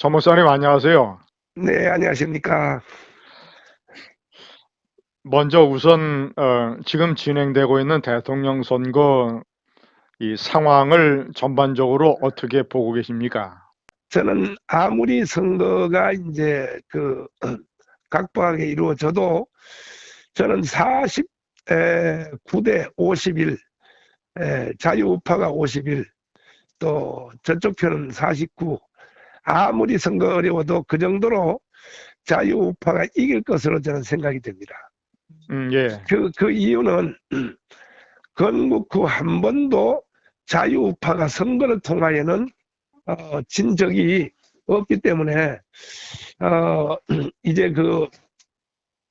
전 목사님 안녕하세요. 네, 안녕하십니까. 먼저 우선 어, 지금 진행되고 있는 대통령 선거 이 상황을 전반적으로 어떻게 보고 계십니까? 저는 아무리 선거가 이제 그 각박하게 이루어져도 저는 49대 51, 에, 자유우파가 51, 또 저쪽 편은 49. 아무리 선거 어려워도 그 정도로 자유우파가 이길 것으로 저는 생각이 됩니다. 음, 예. 그, 그 이유는 건국 후 한 번도 자유우파가 선거를 통하여는 어, 진 적이 없기 때문에 어, 이제 그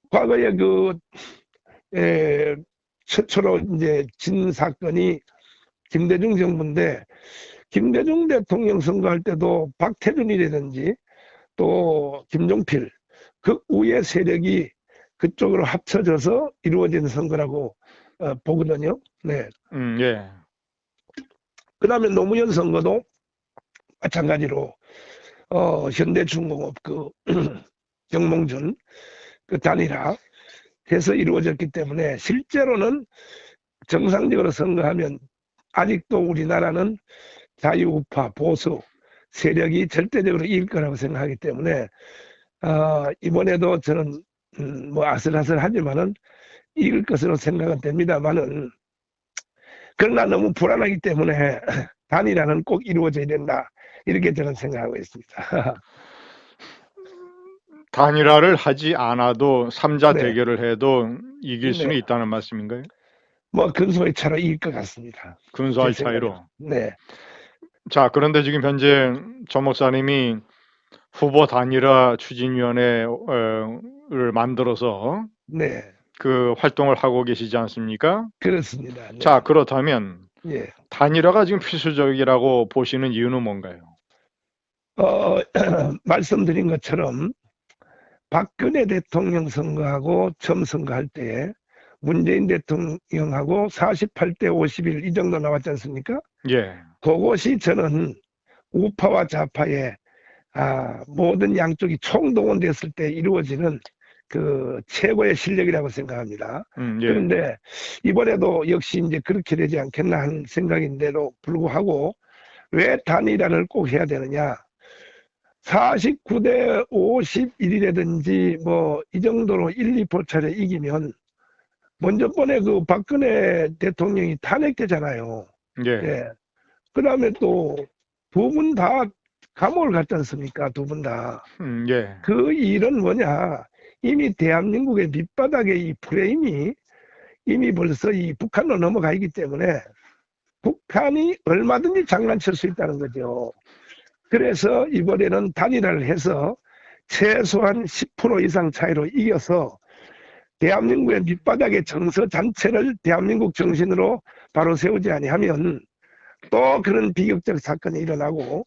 과거에 그 에, 최초로 이제 진 사건이 김대중 정부인데 김대중 대통령 선거할 때도 박태준이라든지 또 김종필 그 우의 세력이 그쪽으로 합쳐져서 이루어진 선거라고 어, 보거든요. 네. 음, 예. 그 다음에 노무현 선거도 마찬가지로 어, 현대중공업 그 정몽준 그 단일화 해서 이루어졌기 때문에 실제로는 정상적으로 선거하면 아직도 우리나라는 자유우파 보수 세력이 절대적으로 이길 거라고 생각하기 때문에 어, 이번에도 저는 음, 뭐 아슬아슬하지만은 이길 것으로 생각은 됩니다만은 그러나 너무 불안하기 때문에 단일화는 꼭 이루어져야 된다 이렇게 저는 생각하고 있습니다. 단일화를 하지 않아도 삼자 네. 대결을 해도 이길 수는 네. 있다는 말씀인가요? 뭐 근소의 차로 이길 것 같습니다. 근소할 제 차이로. 네, 자, 그런데 지금 현재 전 목사님이 후보 단일화 추진위원회를 만들어서 네, 그 활동을 하고 계시지 않습니까? 그렇습니다. 네. 자, 그렇다면 예, 단일화가 지금 필수적이라고 보시는 이유는 뭔가요? 어, 말씀드린 것처럼 박근혜 대통령 선거하고 처음 선거할 때 문재인 대통령하고 48대 51 이 정도 나왔지 않습니까? 예. 그것이 저는 우파와 좌파의 아, 모든 양쪽이 총동원됐을 때 이루어지는 그 최고의 실력이라고 생각합니다. 음, 예. 그런데 이번에도 역시 이제 그렇게 되지 않겠나 하는 생각인데도 불구하고 왜 단일화를 꼭 해야 되느냐? 49대 51이라든지 뭐 이 정도로 1, 2포차를 이기면 먼저 번에 그 박근혜 대통령이 탄핵되잖아요. 예. 예. 그 다음에 또 두 분 다 감옥을 갔지 않습니까? 두 분 다. 음, 예. 그 일은 뭐냐? 이미 대한민국의 밑바닥에 이 프레임이 이미 벌써 이 북한으로 넘어가 있기 때문에 북한이 얼마든지 장난칠 수 있다는 거죠. 그래서 이번에는 단일화를 해서 최소한 10% 이상 차이로 이겨서 대한민국의 밑바닥의 정서 전체를 대한민국 정신으로 바로 세우지 아니하면 또 그런 비극적 사건이 일어나고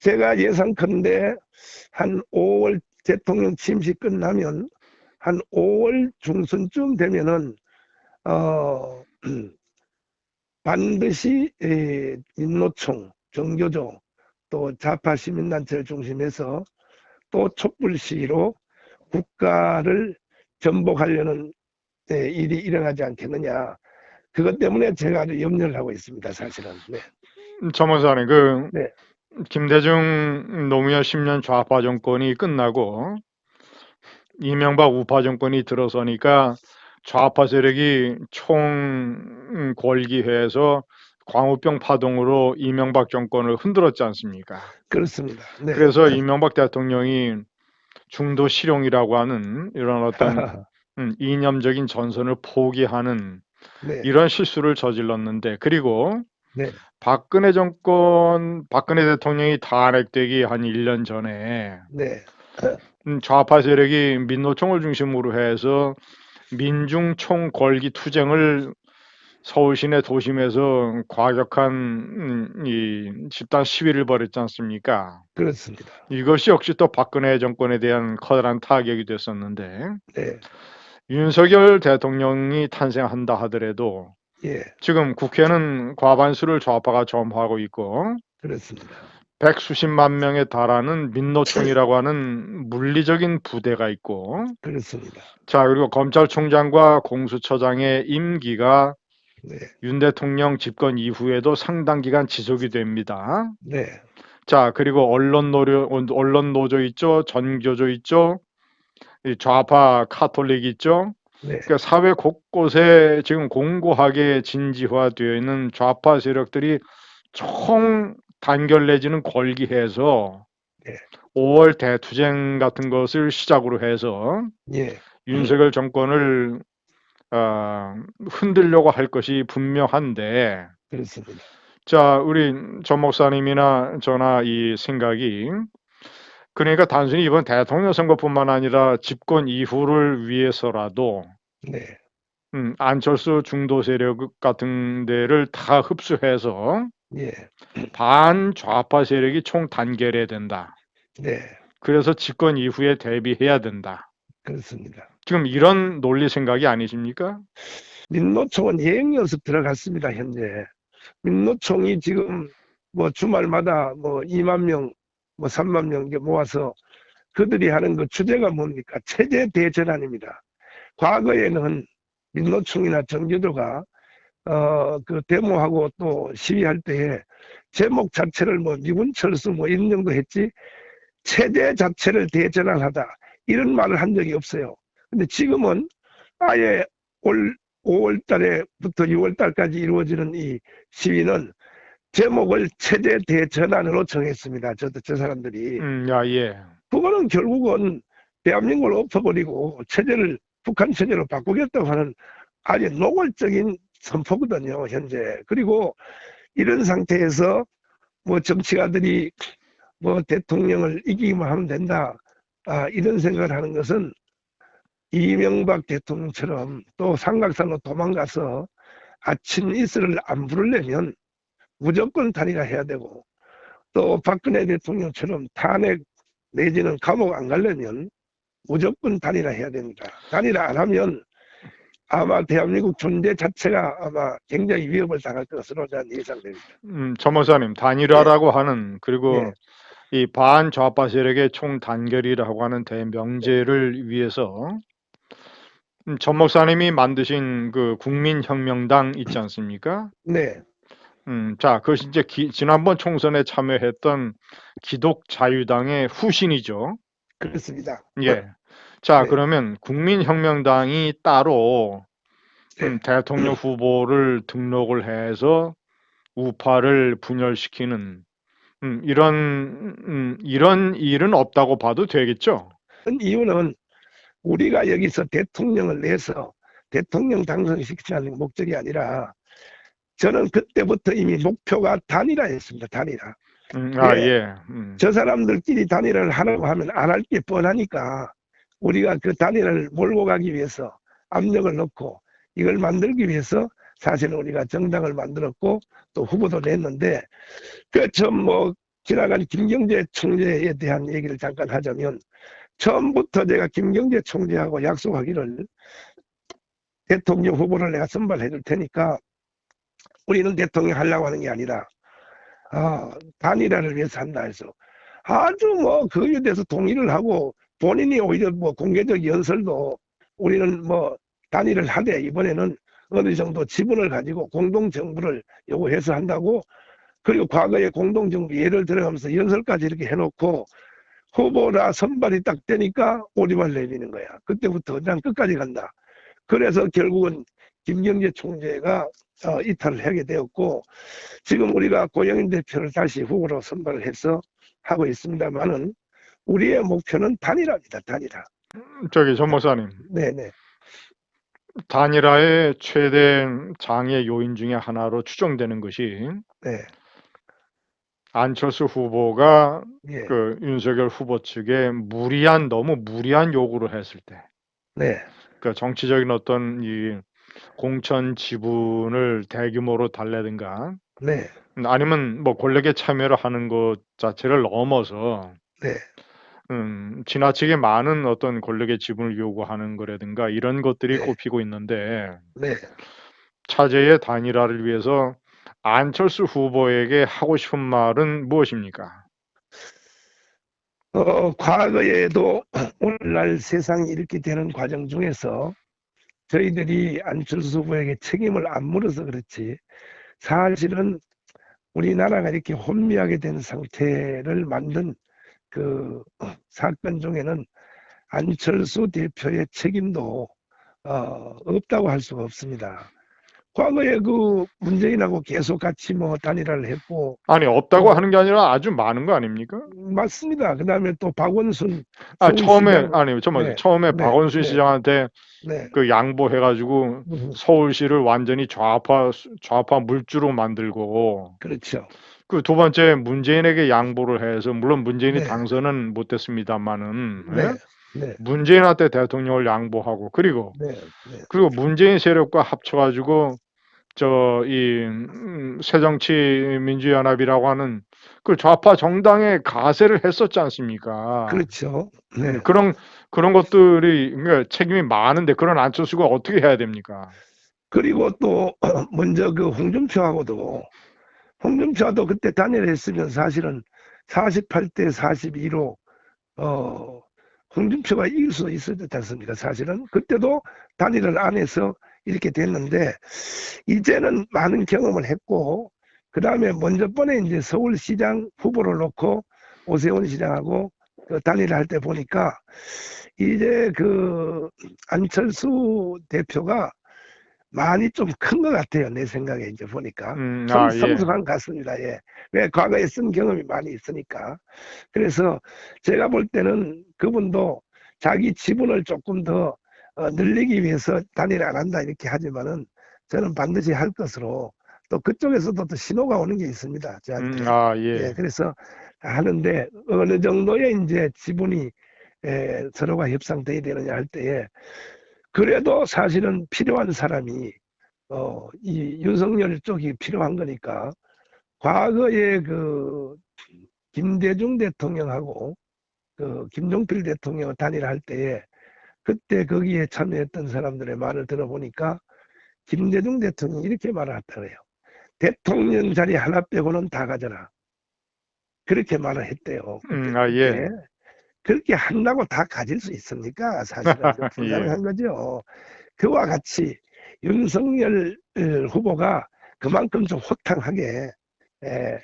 제가 예상컨대 한 5월 대통령 취임식 끝나면 한 5월 중순쯤 되면은 어 반드시 에, 민노총, 정교조 또 좌파 시민단체를 중심해서 또 촛불 시위로 국가를 전복하려는 에, 일이 일어나지 않겠느냐. 그것 때문에 제가 아주 염려를 하고 있습니다, 사실은. 네. 전 목사님, 그 네. 김대중 노무현 10년 좌파 정권이 끝나고 이명박 우파 정권이 들어서니까 좌파 세력이 총 권기회에서 광우병 파동으로 이명박 정권을 흔들었지 않습니까? 그렇습니다. 네. 그래서 이명박 대통령이 중도 실용이라고 하는 이런 어떤 음, 이념적인 전선을 포기하는 네. 이런 실수를 저질렀는데 그리고 네. 박근혜 정권, 박근혜 대통령이 탄핵되기 한 1년 전에 네. 음, 좌파 세력이 민노총을 중심으로 해서 민중총 걸기 투쟁을 서울 시내 도심에서 과격한 음, 이 집단 시위를 벌였지 않습니까? 그렇습니다. 이것이 역시 또 박근혜 정권에 대한 커다란 타격이 됐었는데 네. 윤석열 대통령이 탄생한다 하더라도 예. 지금 국회는 과반수를 좌파가 점하고 있고 그렇습니다. 백수십만 명에 달하는 민노총이라고 하는 물리적인 부대가 있고 그렇습니다. 자 그리고 검찰총장과 공수처장의 임기가 네, 윤 대통령 집권 이후에도 상당 기간 지속이 됩니다. 네, 자 그리고 언론 노조 언론 노조 있죠, 전교조 있죠, 이 좌파 카톨릭 있죠. 네, 그러니까 사회 곳곳에 지금 공고하게 진지화되어 있는 좌파 세력들이 총 단결 내지는 걸기해서 네. 5월 대투쟁 같은 것을 시작으로 해서 예, 윤석열 정권을 어, 흔들려고 할 것이 분명한데 그렇습니다. 자 우리 전 목사님이나 저나 이 생각이 그러니까 단순히 이번 대통령 선거뿐만 아니라 집권 이후를 위해서라도 네, 음, 안철수 중도 세력 같은 데를 다 흡수해서 예, 반좌파 세력이 총 단결해야 된다. 네, 그래서 집권 이후에 대비해야 된다. 그렇습니다. 지금 이런 논리 생각이 아니십니까? 민노총은 예행 연습 들어갔습니다, 현재. 민노총이 지금 뭐 주말마다 뭐 2만 명, 뭐 3만 명 이렇게 모아서 그들이 하는 그 주제가 뭡니까? 체제 대전환입니다. 과거에는 민노총이나 정교조가 어, 그 데모하고 또 시위할 때에 제목 자체를 뭐 미군 철수 뭐 이런 정도 했지 체제 자체를 대전환하다 이런 말을 한 적이 없어요. 근데 지금은 아예 올 5월 달에부터 6월 달까지 이루어지는 이 시위는 제목을 체제 대전환으로 정했습니다. 저, 저 사람들이. 음, 야, 예. 그거는 결국은 대한민국을 엎어버리고 체제를 북한 체제로 바꾸겠다고 하는 아주 노골적인 선포거든요, 현재. 그리고 이런 상태에서 뭐 정치가들이 뭐 대통령을 이기기만 하면 된다. 아, 이런 생각을 하는 것은 이명박 대통령처럼 또 삼각산으로 도망가서 아침 이슬을 안 부르려면 무조건 단일화 해야 되고 또 박근혜 대통령처럼 탄핵 내지는 감옥 안 가려면 무조건 단일화 해야 됩니다. 단일화 안 하면 아마 대한민국 존재 자체가 아마 굉장히 위협을 당할 것으로 저는 예상됩니다. 음, 전 목사님, 단일화라고 하는 그리고 예. 이 반좌파 세력의 총 단결이라고 하는 대명제를 위해서 음, 전 목사님이 만드신 그 국민혁명당 있지 않습니까? 네, 음, 자, 그것이 이제 기- 지난번 총선에 참여했던 기독 자유당의 후신이죠. 그렇습니다. 예. 자, 네. 그러면 국민혁명당이 따로 네. 음, 대통령 후보를 등록을 해서 우파를 분열시키는 음, 이런 음, 이런 일은 없다고 봐도 되겠죠. 이유는 우리가 여기서 대통령을 내서 대통령 당선시키자는 목적이 아니라 저는 그때부터 이미 목표가 단일화였습니다. 단일화. 음, 아, 예. 예. 음, 저 사람들끼리 단일화를 하라고 하면 안 할 게 뻔하니까 우리가 그 단일화를 몰고 가기 위해서 압력을 넣고 이걸 만들기 위해서 사실은 우리가 정당을 만들었고 또 후보도 냈는데 그좀뭐 지나간 김경재 총재에 대한 얘기를 잠깐 하자면 처음부터 제가 김경재 총재하고 약속하기를 대통령 후보를 내가 선발해 줄 테니까 우리는 대통령 하려고 하는 게 아니라 아, 단일화를 위해서 한다 해서 아주 뭐 그거에 대해서 동의를 하고 본인이 오히려 뭐 공개적 연설도 우리는 뭐 단일을 하되 이번에는 어느 정도 지분을 가지고 공동정부를 요구해서 한다고 그리고 과거에 공동정부 예를 들어가면서 연설까지 이렇게 해놓고 후보라 선발이 딱 되니까 오리발 내리는 거야. 그때부터 그냥 끝까지 간다. 그래서 결국은 김경재 총재가 어, 이탈을 하게 되었고 지금 우리가 고영인 대표를 다시 후보로 선발을 해서 하고 있습니다만은 우리의 목표는 단일화입니다. 단일화. 저기 전 목사님, 네네. 단일화의 최대 장애 요인 중에 하나로 추정되는 것이 네. 안철수 후보가 예. 그 윤석열 후보 측에 무리한 너무 무리한 요구를 했을 때, 네. 그 정치적인 어떤 이 공천 지분을 대규모로 달래든가 네. 아니면 뭐 권력에 참여를 하는 것 자체를 넘어서 네. 음, 지나치게 많은 어떤 권력의 지분을 요구하는 거라든가 이런 것들이 네. 꼽히고 있는데 네. 차제의 단일화를 위해서 안철수 후보에게 하고 싶은 말은 무엇입니까? 어, 과거에도 오늘날 세상이 이렇게 되는 과정 중에서 저희들이 안철수 후보에게 책임을 안 물어서 그렇지 사실은 우리나라가 이렇게 혼미하게 된 상태를 만든 그 사건 중에는 안철수 대표의 책임도 어, 없다고 할 수가 없습니다. 과거에 그 문재인하고 계속 같이 뭐 단일화를 했고 아니 없다고 어. 하는 게 아니라 아주 많은 거 아닙니까? 맞습니다. 그다음에 또 박원순 아 처음에 아니 잠깐 네, 처음에 네, 박원순 네. 시장한테 네. 그 양보해가지고 음, 서울시를 완전히 좌파 좌파 물주로 만들고 그렇죠. 그 두 번째 문재인에게 양보를 해서 물론 문재인이 네. 당선은 못됐습니다만은 네. 예? 네. 문재인한테 대통령을 양보하고 그리고 네. 네. 그리고 문재인 세력과 합쳐가지고 저이 음, 새정치민주연합이라고 하는 그 좌파 정당에 가세를 했었지 않습니까? 그렇죠. 네. 음, 그런 그런 것들이 그러니까 책임이 많은데 그런 안철수가 어떻게 해야 됩니까? 그리고 또 먼저 그 홍준표하고도 홍준표도 그때 단일했으면 사실은 48대 42로 어 홍준표가 이길 수 있었지 않습니까? 사실은 그때도 단일을 안 해서 이렇게 됐는데 이제는 많은 경험을 했고 그 다음에 먼저 번에 이제 서울시장 후보를 놓고 오세훈 시장하고 그 단일을 할 때 보니까 이제 그 안철수 대표가 많이 좀 큰 것 같아요. 내 생각에 이제 보니까. 음, 성, 아, 예. 성숙한 것 같습니다. 예. 왜 과거에 쓴 경험이 많이 있으니까. 그래서 제가 볼 때는 그분도 자기 지분을 조금 더 어, 늘리기 위해서 단일 안 한다 이렇게 하지만은 저는 반드시 할 것으로 또 그쪽에서도 또 신호가 오는 게 있습니다. 저한테. 음, 아, 예, 예. 그래서 하는데 어느 정도의 이제 지분이 에, 서로가 협상돼야 되느냐 할 때에 그래도 사실은 필요한 사람이 어, 이 윤석열 쪽이 필요한 거니까 과거에 그 김대중 대통령하고 그 김종필 대통령 단일할 때에 그때 거기에 참여했던 사람들의 말을 들어보니까 김대중 대통령이 이렇게 말을 하더래요. 대통령 자리 하나 빼고는 다 가져라. 그렇게 말을 했대요. 음, 아, 예. 그렇게 한다고 다 가질 수 있습니까? 사실은 좀 불가능한 거죠. 그와 같이 윤석열 어, 후보가 그만큼 좀 호탕하게 에,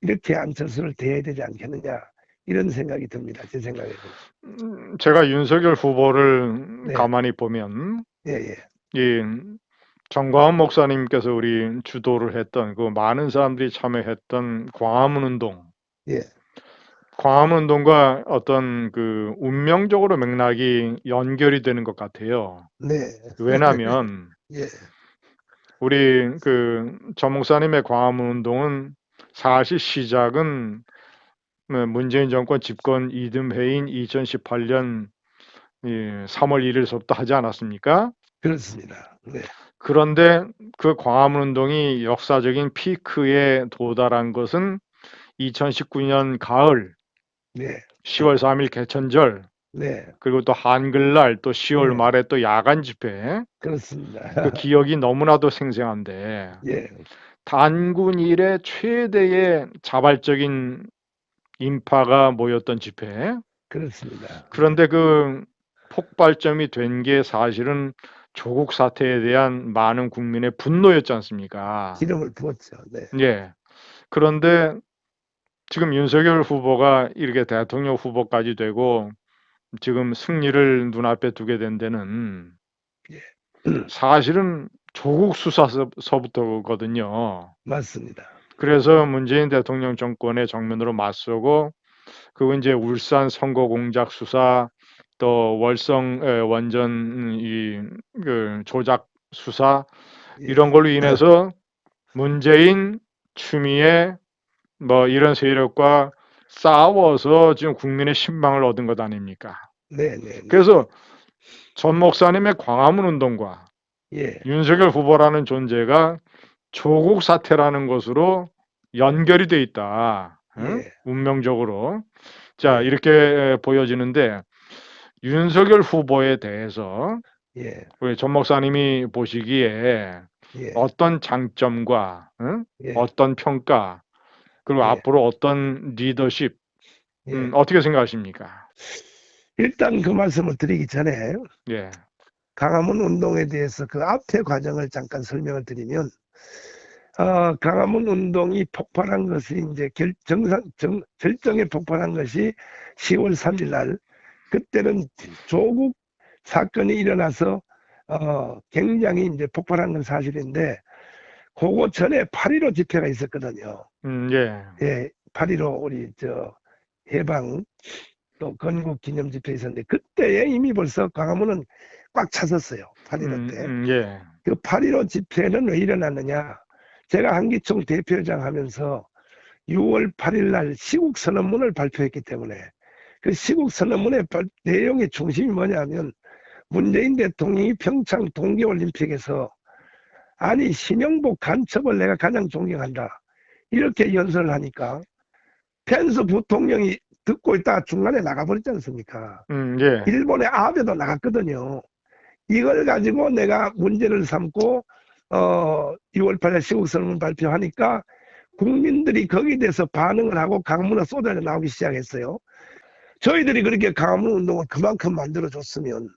이렇게 안철수를 대해야 되지 않겠느냐 이런 생각이 듭니다. 제 생각에는. 음, 제가 윤석열 후보를 네. 가만히 보면 예, 예. 이 정광훈 목사님께서 우리 주도를 했던 그 많은 사람들이 참여했던 광화문 운동, 예. 광화문 운동과 어떤 그 운명적으로 맥락이 연결이 되는 것 같아요. 네. 왜냐하면 예. 우리 그전 목사님의 광화문 운동은 사실 시작은 뭐 문재인 정권 집권 이듬해인 2018년 3월 1일서부터 하지 않았습니까? 그렇습니다. 네. 그런데 그 광화문 운동이 역사적인 피크에 도달한 것은 2019년 가을 네. 10월 3일 개천절 네. 그리고 또 한글날 또 10월 네. 말에 또 야간 집회 그렇습니다. 그 기억이 너무나도 생생한데 예. 단군 이래 최대의 자발적인 인파가 모였던 집회 그렇습니다. 그런데 그 폭발점이 된 게 사실은 조국 사태에 대한 많은 국민의 분노였지 않습니까? 기름을 부었죠. 네. 예. 그런데 지금 윤석열 후보가 이렇게 대통령 후보까지 되고 지금 승리를 눈앞에 두게 된 데는 예. 사실은 조국 수사서부터거든요. 맞습니다. 그래서 문재인 대통령 정권의 정면으로 맞서고 그리고 이제 울산 선거 공작 수사 또 월성 에, 원전 이 그 조작 수사 예. 이런 걸로 인해서 문재인 추미애 뭐 이런 세력과 싸워서 지금 국민의 신망을 얻은 것 아닙니까? 네, 네. 네. 그래서 전 목사님의 광화문 운동과 예. 윤석열 후보라는 존재가 조국 사태라는 것으로 연결이 돼 있다. 응? 예. 운명적으로. 자, 예. 이렇게 보여지는데 윤석열 후보에 대해서 예. 우리 전 목사님이 보시기에 예. 어떤 장점과 응? 예. 어떤 평가 그리고 예. 앞으로 어떤 리더십 예. 음, 어떻게 생각하십니까? 일단 그 말씀을 드리기 전에 예. 강화문 운동에 대해서 그 앞의 과정을 잠깐 설명을 드리면 어, 강화문 운동이 폭발한 것이 이제 결, 정상, 정, 절정에 폭발한 것이 10월 3일 날 그때는 조국 사건이 일어나서 어, 굉장히 이제 폭발한 건 사실인데 그거 전에 8.15 집회가 있었거든요. 음, 예. 예, 8.15 우리 저 해방 또 건국 기념 집회 있었는데 그때에 이미 벌써 광화문은 꽉 찼었어요. 8.15 음, 때. 음, 예. 그8.15 집회는 왜 일어났느냐? 제가 한기총 대표장 하면서 6월 8일 날 시국 선언문을 발표했기 때문에 그 시국 선언문의 발- 내용의 중심이 뭐냐면 문재인 대통령이 평창 동계올림픽에서 아니 신영복 간첩을 내가 가장 존경한다 이렇게 연설을 하니까 펜스 부통령이 듣고 있다가 중간에 나가버렸지 않습니까? 음, 예. 일본의 아베도 나갔거든요. 이걸 가지고 내가 문제를 삼고 어 6월 8일 시국선언을 발표하니까 국민들이 거기에 대해서 반응을 하고 강문을 쏟아져 나오기 시작했어요. 저희들이 그렇게 강문 운동을 그만큼 만들어줬으면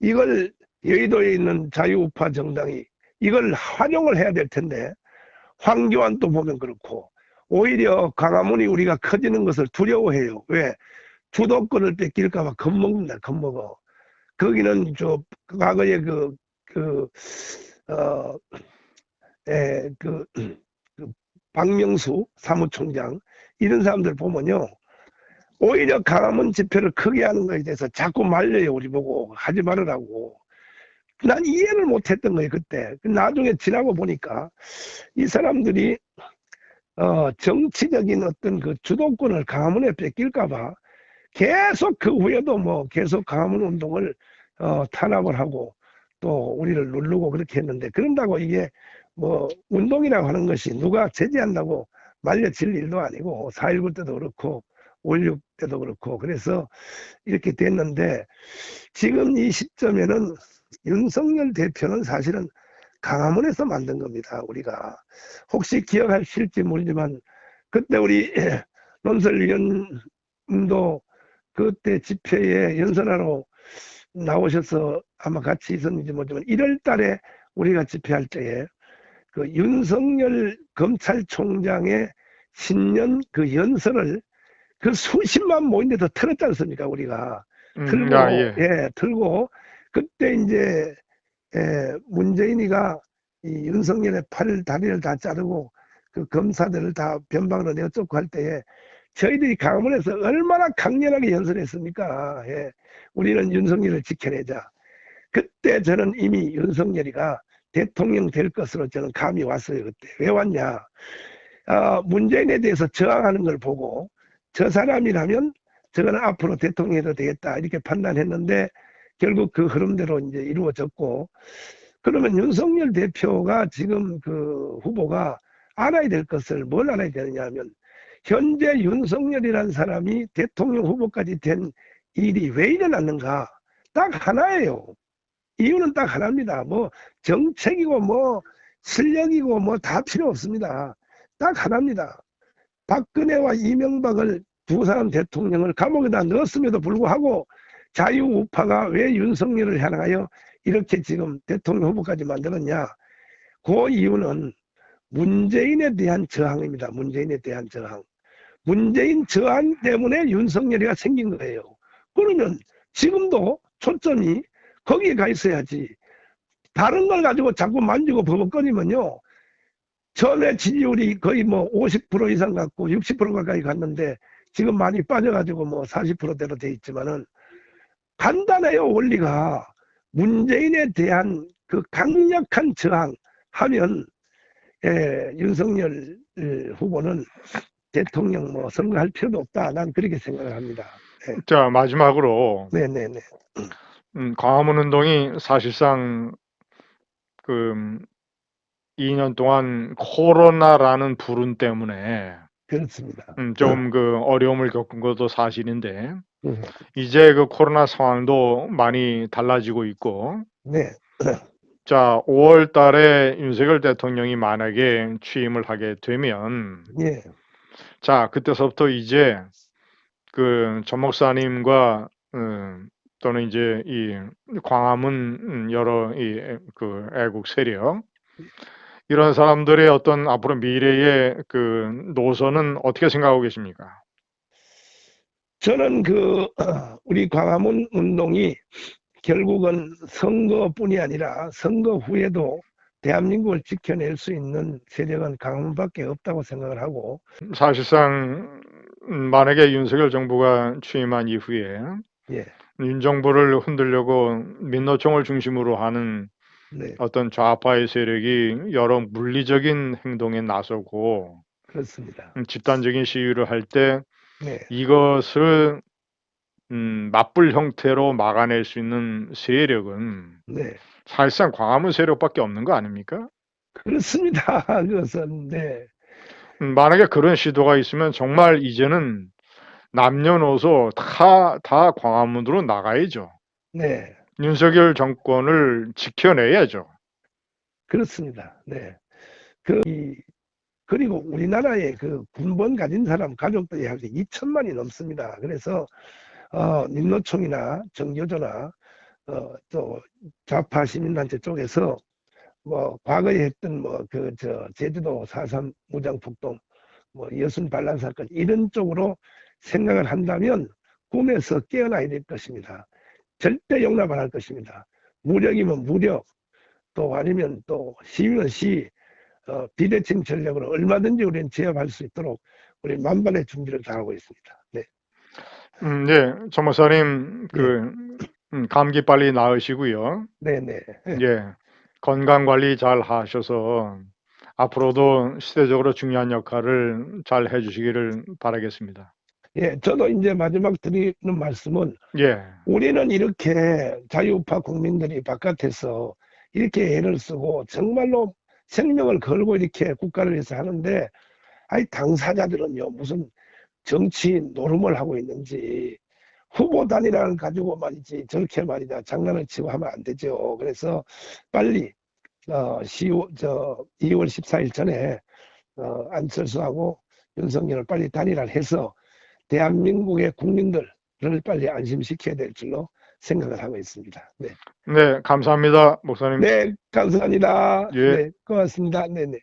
이걸 여의도에 있는 자유우파 정당이 이걸 활용을 해야 될 텐데 황교안도 보면 그렇고 오히려 광화문이 우리가 커지는 것을 두려워해요. 왜? 주도권을 뺏길까봐 겁먹는다, 겁먹어. 거기는 저 과거에 그, 그, 어, 에, 그, 그 박명수 사무총장 이런 사람들 보면요. 오히려 강화문 집회를 크게 하는 거에 대해서 자꾸 말려요, 우리 보고. 하지 말으라고. 난 이해를 못 했던 거예요, 그때. 나중에 지나고 보니까 이 사람들이 어, 정치적인 어떤 그 주도권을 강화문에 뺏길까봐 계속 그 후에도 뭐 계속 강화문 운동을 어, 탄압을 하고 또 우리를 누르고 그렇게 했는데 그런다고 이게 뭐 운동이라고 하는 것이 누가 제재한다고 말려질 일도 아니고 4.19 때도 그렇고 5.16 때도 그렇고 그래서 이렇게 됐는데 지금 이 시점에는 윤석열 대표는 사실은 강화문에서 만든 겁니다. 우리가 혹시 기억하실지 모르지만 그때 우리 논설위원도 그때 집회에 연설하러 나오셔서 아마 같이 있었는지 모르지만 1월 달에 우리가 집회할 때에 그 윤석열 검찰총장의 신년 그 연설을 그 수십만 모인데도 틀었지 않습니까 우리가 음, 틀고 아, 예. 예 틀고 그때 이제 예, 문재인이가 이 윤석열의 팔 다리를 다 자르고 그 검사들을 다 변방으로 내어쫓고 할 때에 저희들이 강화문에서 얼마나 강렬하게 연설했습니까? 예, 우리는 윤석열을 지켜내자. 그때 저는 이미 윤석열이가 대통령 될 것으로 저는 감이 왔어요. 그때 왜 왔냐? 아, 문재인에 대해서 저항하는 걸 보고 저 사람이라면 저거는 앞으로 대통령이 되겠다 이렇게 판단했는데 결국 그 흐름대로 이제 이루어졌고 그러면 윤석열 대표가 지금 그 후보가 알아야 될 것을 뭘 알아야 되느냐 하면 현재 윤석열이라는 사람이 대통령 후보까지 된 일이 왜 일어났는가 딱 하나예요. 이유는 딱 하나입니다. 뭐 정책이고 뭐 실력이고 뭐 다 필요 없습니다. 딱 하나입니다. 박근혜와 이명박을 두 사람 대통령을 감옥에다 넣었음에도 불구하고 자유우파가 왜 윤석열을 향하여 이렇게 지금 대통령 후보까지 만들었냐? 그 이유는 문재인에 대한 저항입니다. 문재인에 대한 저항. 문재인 저항 때문에 윤석열이가 생긴 거예요. 그러면 지금도 초점이 거기에 가 있어야지. 다른 걸 가지고 자꾸 만지고 버벅거리면요. 전에 지지율이 거의 뭐 50% 이상 갔고 60% 가까이 갔는데 지금 많이 빠져가지고 뭐 40%대로 돼 있지만은 간단해요, 원리가. 문재인에 대한 그 강력한 저항하면, 예, 윤석열 예, 후보는 대통령 뭐 선거할 필요도 없다. 난 그렇게 생각을 합니다. 자, 마지막으로 네네네. 음, 광화문 운동이 사실상 그 2년 동안 코로나라는 불운 때문에 그렇습니다. 음, 좀 그 어려움을 겪은 것도 사실인데 음, 이제 그 코로나 상황도 많이 달라지고 있고 네. 자, 5월 달에 윤석열 대통령이 만약에 취임을 하게 되면 예. 자, 그때서부터 이제 그 전 목사님과 음, 또는 이제 이 광화문 음, 여러 이 그 애국 세력 이런 사람들의 어떤 앞으로 미래의 그 노선은 어떻게 생각하고 계십니까? 저는 그 우리 광화문 운동이 결국은 선거뿐이 아니라 선거 후에도 대한민국을 지켜낼 수 있는 세력은 광화문밖에 없다고 생각을 하고 사실상 음, 만약에 윤석열 정부가 취임한 이후에 예, 윤 정부를 흔들려고 민노총을 중심으로 하는 네, 어떤 좌파의 세력이 여러 물리적인 행동에 나서고 그렇습니다. 음, 집단적인 시위를 할때 네, 이것을 음, 맞불 형태로 막아낼 수 있는 세력은 네, 사실상 광화문 세력밖에 없는 거 아닙니까? 그렇습니다. 그것은 네, 음, 만약에 그런 시도가 있으면 정말 이제는 남녀노소 다, 다 광화문으로 나가야죠. 네, 윤석열 정권을 지켜내야죠. 그렇습니다. 네, 그 이, 그리고 우리나라에 그 군번 가진 사람 가족들이 한 2천만이 넘습니다. 그래서 어, 민노총이나 정교조나 어, 또 좌파 시민단체 쪽에서 뭐 과거에 했던 뭐 그 저 제주도 4.3 무장폭동 뭐 여순 반란 사건 이런 쪽으로 생각을 한다면 꿈에서 깨어나야 될 것입니다. 절대 용납 안 할 것입니다. 무력이면 무력 또 아니면 또 시위면 시 어, 비대칭 전략으로 얼마든지 우리는 제압할 수 있도록 우리 만반의 준비를 다하고 있습니다. 네, 음, 네, 전 목사님, 그, 음, 감기 빨리 나으시고요. 네, 네. 예, 건강 관리 잘 하셔서 앞으로도 시대적으로 중요한 역할을 잘 해주시기를 바라겠습니다. 예, 저도 이제 마지막 드리는 말씀은 예, 우리는 이렇게 자유우파 국민들이 바깥에서 이렇게 애를 쓰고 정말로 생명을 걸고 이렇게 국가를 위해서 하는데 아이 당사자들은요 무슨 정치 노름을 하고 있는지 후보 단일화를 가지고 말이지 저렇게 말이다 장난을 치고 하면 안 되죠. 그래서 빨리 어 10월 저 2월 14일 전에 어 안철수하고 윤석열을 빨리 단일화를 해서 대한민국의 국민들을 빨리 안심시켜야 될 줄로 생각을 하고 있습니다. 네, 네, 감사합니다, 목사님. 네 감사합니다. 예. 네, 고맙습니다. 네, 네.